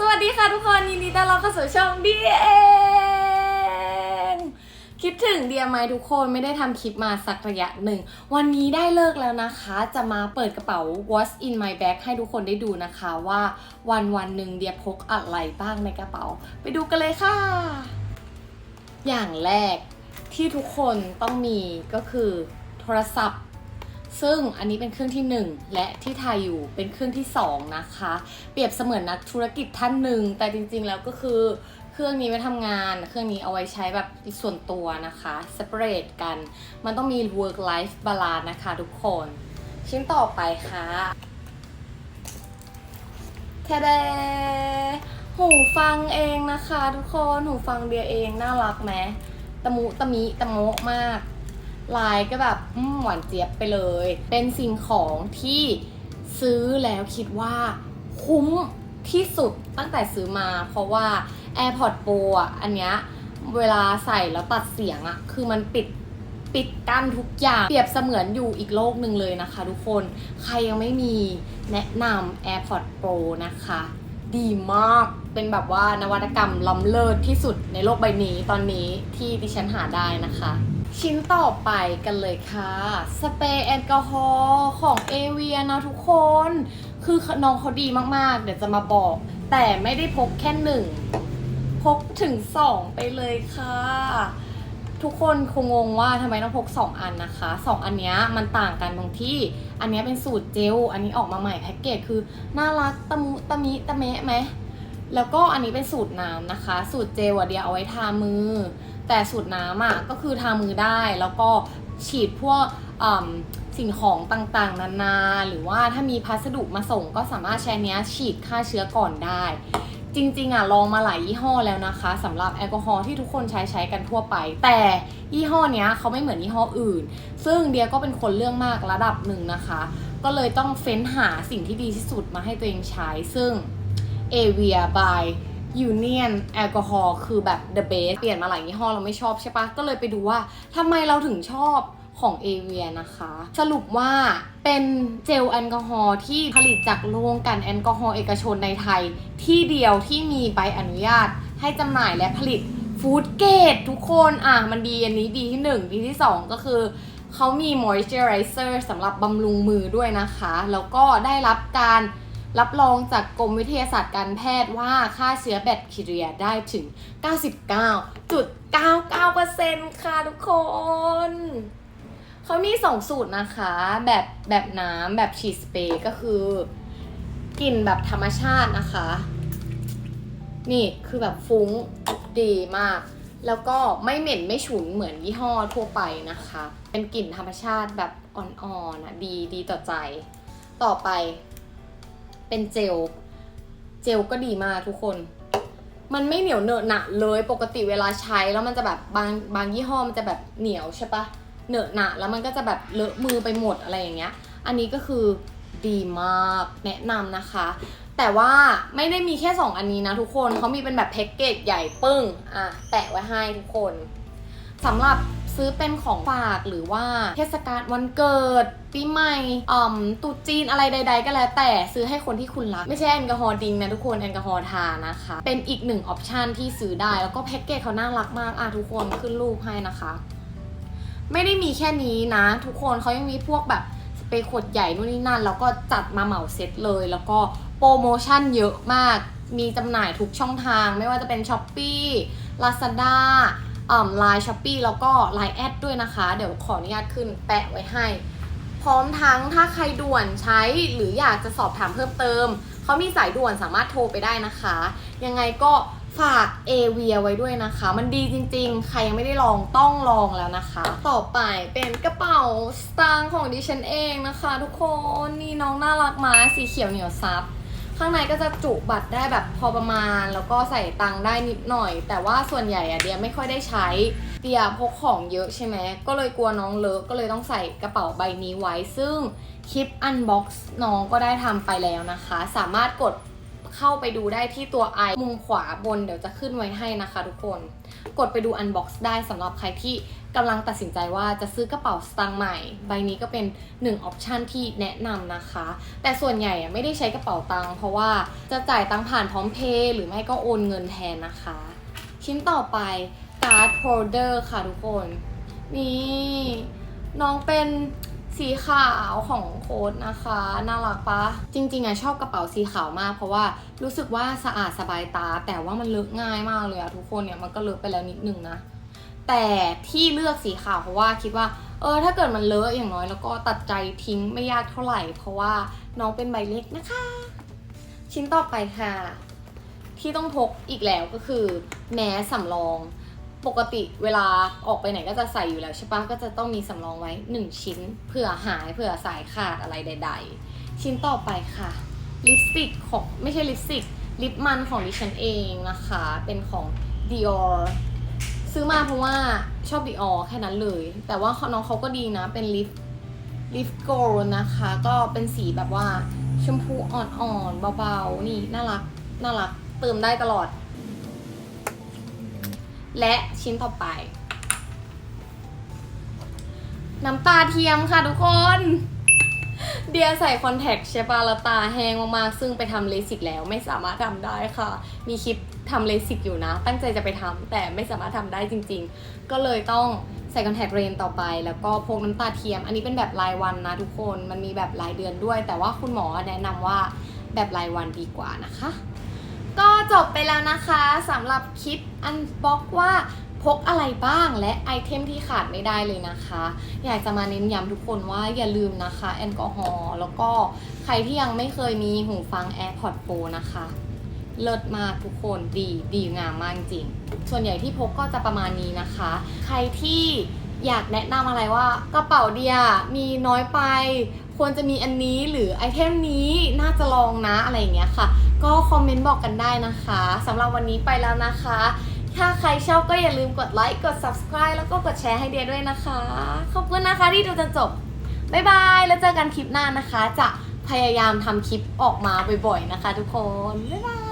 สวัสดีค่ะทุกคนยินดีต้อนรับเข้าสู่ช่องดีเองคิดถึงเดียไหมทุกคนไม่ได้ทำคลิปมาสักระยะหนึ่ง วันนี้ได้เลิกแล้วนะคะ จะมาเปิดกระเป๋า What's in my bag ให้ทุกคนได้ดูนะคะว่าวันวันหนึ่งเดียพกอะไรบ้างในกระเป๋า ไปดูกันเลยค่ะ อย่างแรกที่ทุกคนต้องมีก็คือโทรศัพท์ ซึ่งอันนี้เป็นเครื่องที่ 1 และที่ถ่ายอยู่เป็นเครื่องที่ 2 นะคะ เปรียบเสมือนนักธุรกิจท่านหนึ่ง แต่จริงๆแล้วก็คือเครื่องนี้ไว้ทำงาน เครื่องนี้เอาไว้ใช้แบบส่วนตัวนะคะ separate กัน มันต้องมี work life balance นะคะทุกคน ชิ้นต่อไปค่ะแทเดหูฟังเองนะคะ ทุกคน หูฟังเดียเองน่ารักไหมตะมุตะมิตะโมมาก ลายก็แบบหวานเจี๊ยบไปเลย เป็นสิ่งของที่ซื้อแล้วคิดว่าคุ้มที่สุดตั้งแต่ซื้อมาเพราะว่า AirPod Pro อะ อันเนี้ยเวลาใส่แล้วตัดเสียงอะ คือมันปิดปิดกั้นทุกอย่าง เปรียบเสมือนอยู่อีกโลกหนึ่งเลยนะคะทุกคน ใครยังไม่มีแนะนำ AirPod Pro นะคะ ดีมาก เป็นแบบว่านวัตกรรมล้ำเลิศที่สุดในโลกใบนี้ตอนนี้ที่ดิฉันหาได้นะคะ ชิ้นต่อไปกันเลยค่ะ สเปรย์แอลกอฮอล์ของเอเวียนะทุกคน คือน้องเขาดีมากๆ เดี๋ยวจะมาบอก แต่ไม่ได้พกแค่หนึ่ง พกถึงสองไปเลยค่ะ ทุกคนคงงงว่าทำไมต้องพก 2 อันนะคะสองอันนี้มันต่างกันตรงที่ อันนี้เป็นสูตรเจล อันนี้ออกมาใหม่แพ็กเกจคือ น่ารักตะมุตะมิตะเมะไหมแล้วก็อันนี้เป็นสูตรน้ำนะคะ สูตรเจลอะเดียวเอาไว้ทามือ แต่สูตรน้ำอะก็คือทามือได้แล้วก็ฉีดพวกสิ่งของต่างๆ นานาหรือว่าถ้ามีพัสดุมาส่งก็สามารถใช้เนี้ยฉีดฆ่าเชื้อก่อนได้ จริงๆอะลองมาหลายยี่ห้อแล้วนะคะสำหรับแอลกอฮอล์ที่ทุกคนใช้ใช้กันทั่วไป แต่ยี่ห้อเนี้ยเขาไม่เหมือนยี่ห้ออื่น ซึ่งเดียก็เป็นคนเรื่องมากระดับหนึ่งนะคะ ก็เลยต้องเฟ้นหาสิ่งที่ดีที่สุดมาให้ตัวเองใช้ซึ่ง Avia by Union แอลกอฮอล์คือแบบ the best เปลี่ยนมาหลายยี่ห้อเราไม่ชอบใช่ปะก็เลยไปดูว่าทำไมเราถึงชอบของ Avia นะคะ สรุปว่าเป็นเจลแอลกอฮอล์ที่ผลิตจากโรงกลันแอลกอฮอล์เอกชนในไทย ที่เดียวที่มีใบอนุญาต ให้จำหน่ายและผลิตฟู้ดเกรดทุกคนอะมันดีอันนี้ดีที่ 1 ดีที่ 2 ก็คือเขามี moisturizer สำหรับบำรุงมือด้วยนะคะ แล้วก็ได้รับการ รับรองจากกรมวิทยาศาสตร์การแพทย์ว่าฆ่าเชื้อแบคทีเรียได้ถึง 99.99%ค่ะทุกคน เขามีสองสูตรนะคะ แบบแบบน้ำแบบฉีดสเปรย์ก็คือกลิ่นแบบธรรมชาตินะคะ นี่คือแบบฟุ้งดีมาก แล้วก็ไม่เหม็นไม่ฉุนเหมือนยี่ห้อทั่วไปนะคะ เป็นกลิ่นธรรมชาติแบบอ่อนๆนะดีดีต่อใจ ต่อไป เป็นเจล เจลก็ดีมากทุกคน มันไม่เหนียวเหนอะหนะเลยปกติเวลาใช้แล้วมันจะแบบบางบางยี่ห้อมันจะแบบเหนียวใช่ปะเหนอะหนะแล้วมันก็จะแบบเลอะมือไปหมดอะไรอย่างเงี้ย อันนี้ก็คือดีมากแนะนำนะคะ แต่ว่าไม่ได้มีแค่ 2 อันนี้นะทุกคนเขามีเป็นแบบแพ็กเกจใหญ่ปึ้งอะแปะไว้ให้ทุกคนสำหรับ ซื้อเป็นของฝากหรือว่าเทศกาลวันเกิดปีใหม่อ่อมตรุษจีนอะไรใด ๆ ก็แล้วแต่ซื้อให้คนที่คุณรัก ไม่ใช่แอลกอฮอล์ดิงนะทุกคนแอลกอฮอล์ทานะคะ เป็นอีกหนึ่งออปชันที่ซื้อได้ แล้วก็แพ็กเกจเขาน่ารักมากอะทุกคนขึ้นรูปให้นะคะ ไม่ได้มีแค่นี้นะ ทุกคนเขายังมีพวกแบบสเปรย์ขวดใหญ่นู่นนี่นั่น แล้วก็จัดมาเหมาเซ็ตเลย แล้วก็โปรโมชั่นเยอะมากมีจำหน่ายทุกช่องทางไม่ว่าจะเป็น s h อ p e e Lazada อ่า ไลน์ช้อปปีแล้วก็ไลน์แอดด้วยนะคะ เดี๋ยวขออนุญาตขึ้นแปะไว้ให้ พร้อมทั้งถ้าใครด่วนใช้หรืออยากจะสอบถามเพิ่มเติม เขามีสายด่วนสามารถโทรไปได้นะคะ ยังไงก็ฝากเอเวียไว้ด้วยนะคะ มันดีจริงๆ ใครยังไม่ได้ลองต้องลองแล้วนะคะ ต่อไปเป็นกระเป๋าสตางค์ของดิฉันเองนะคะ ทุกคนนี่น้องน่ารักมาสีเขียวเหนียวซับ ข้างในก็จะจุบัตรได้แบบพอประมาณ แล้วก็ใส่ตังค์ได้นิดหน่อย แต่ว่าส่วนใหญ่อะเดียไม่ค่อยได้ใช้ เดียพกของเยอะใช่ไหมก็เลยกลัวน้องเลอะก็เลยต้องใส่กระเป๋าใบนี้ไว้ ซึ่งคลิปอันบ็อกซ์น้องก็ได้ทำไปแล้วนะคะ สามารถกดเข้าไปดูได้ที่ตัวไอมุมขวาบนเดี๋ยวจะขึ้นไว้ให้นะคะทุกคน กดไปดูอันบ็อกซ์ได้สำหรับใครที่กำลังตัดสินใจว่าจะซื้อกระเป๋าสตางค์ใหม่ ใบนี้ก็เป็นหนึ่งออปชันที่แนะนำนะคะ แต่ส่วนใหญ่ไม่ได้ใช้กระเป๋าตังค์เพราะว่าจะจ่ายตังค์ผ่านพร้อมเพย์หรือไม่ก็โอนเงินแทนนะคะ ชิ้นต่อไปการ์ดโฮลเดอร์ค่ะทุกคน นี่น้องเป็นสีขาวของโค้ดนะคะ น่ารักปะจริงๆอะชอบกระเป๋าสีขาวมาก เพราะว่ารู้สึกว่าสะอาดสบายตา แต่ว่ามันเลอะง่ายมากเลยอะทุกคนเนี่ยมันก็เลอะไปแล้วนิดนึงนะ แต่ที่เลือกสีขาวเพราะว่าคิดว่า เออ ถ้าเกิดมันเลอะอย่างน้อยแล้วก็ตัดใจทิ้งไม่ยากเท่าไหร่ เพราะว่าน้องเป็นใบเล็กนะคะ ชิ้นต่อไปค่ะ ที่ต้องพกอีกแล้วก็คือ แมสสำรอง ปกติเวลาออกไปไหนก็จะใส่อยู่แล้วใช่ปะก็จะต้องมีสำรองไว้ 1 ชิ้นเผื่อหายเผื่อสายขาดอะไรใด ๆ ชิ้นต่อไปค่ะลิปสติกของไม่ใช่ลิปสติกลิปมันของดิฉันเองนะคะ เป็นของ Dior ซื้อมาเพราะว่าชอบ Dior แค่นั้นเลย แต่ว่าน้องเขาก็ดีนะ เป็นลิปลิปโกลนะคะ ก็เป็นสีแบบว่าชมพูอ่อนๆเบาๆ นี่น่ารักน่ารักเติมได้ตลอด และชิ้นต่อไป น้ำตาเทียมค่ะทุกคน เดียใส่คอนแทคใช่ปะล้วตาแห้งมากๆ ซึ่งไปทำเลสิกแล้วไม่สามารถทำได้ค่ะ มีคลิป ทำเลสิกอยู่นะ ตั้งใจจะไปทำแต่ไม่สามารถทำได้จริง ๆ ก็เลยต้องใส่คอนแทคเลนส์ต่อไป แล้วก็พกน้ำตาเทียม อันนี้เป็นแบบรายวันนะทุกคนมันมีแบบรายเดือนด้วย แต่ว่าคุณหมอแนะนำว่าแบบรายวันดีกว่านะคะ ก็จบไปแล้วนะคะสำหรับคลิปอันบ็อกว่าพกอะไรบ้างและไอเทมที่ขาดไม่ได้เลยนะคะ อยากจะมาเน้นย้ำทุกคนว่าอย่าลืมนะคะ แอลกอฮอล์แล้วก็ใครที่ยังไม่เคยมีหูฟัง AirPods Pro นะคะ เลิศมากทุกคนดีดีงามมากจริง ส่วนใหญ่ที่พกก็จะประมาณนี้นะคะ ใครที่อยากแนะนำอะไรว่ากระเป๋าเดียมีน้อยไป ควรจะมีอันนี้หรือไอเทมนี้น่าจะลองนะอะไรอย่างเงี้ยค่ะ ก็คอมเมนต์บอกกันได้นะคะสำหรับวันนี้ไปแล้วนะคะ ถ้าใครชอบก็อย่าลืมกดไลค์กด subscribe แล้วก็กดแชร์ให้เดียด้วยนะคะ ขอบคุณนะคะที่ดูจนจบบ๊ายบายแล้วเจอกันคลิปหน้านะคะ จะพยายามทำคลิปออกมาบ่อยๆนะคะ ทุกคนบ๊ายบาย